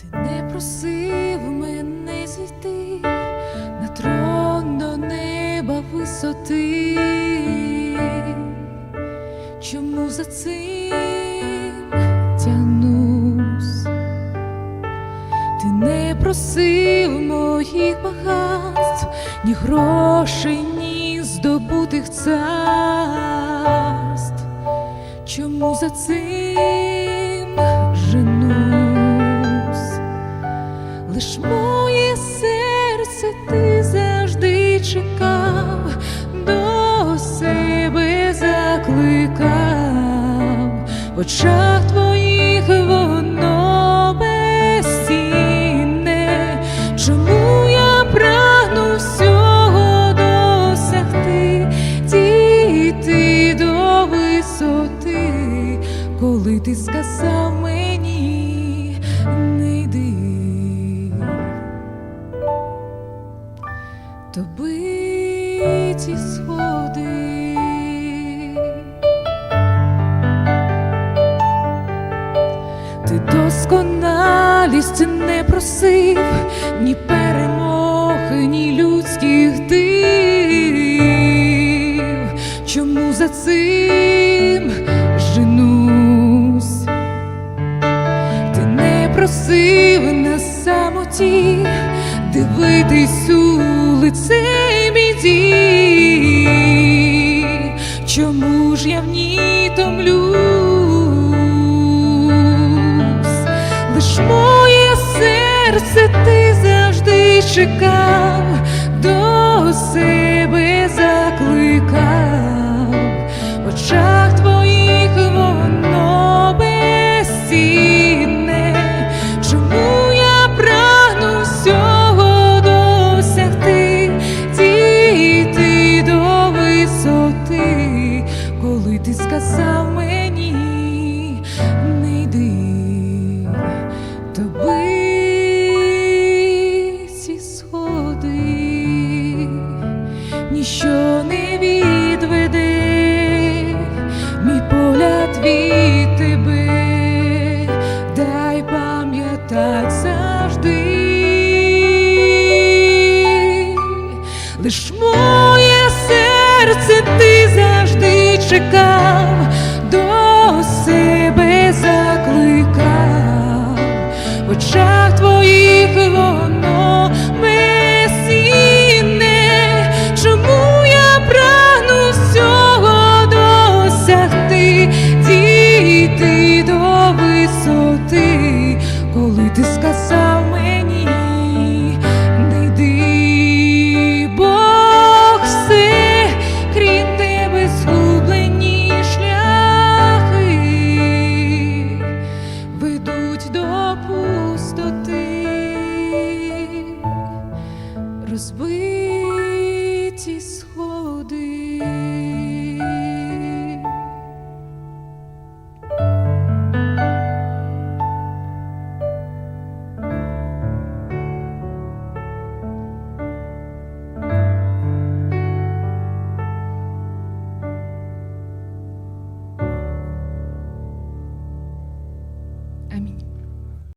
Ти не просив мене зійти на трон до неба висоти. Чому за цим тянусь? Ти не просив моїх багатств, ні грошей, ні здобутих царств. Чому за цим Лиш моє серце ти завжди чекав, до себе закликав, в очах твоїх воно безцінне. Чому прагну всього досягти, дійти до висоти, коли ти сказав цим женусь? Ти не просив на самоті дивитись у лице біді. Чому ж я в ній томлюсь? Лиш моє серце ти завжди чекав, до себе пам'ятать завжди, лиш моє серце ти завжди чекав, до себе закликав, в очах твоїх коли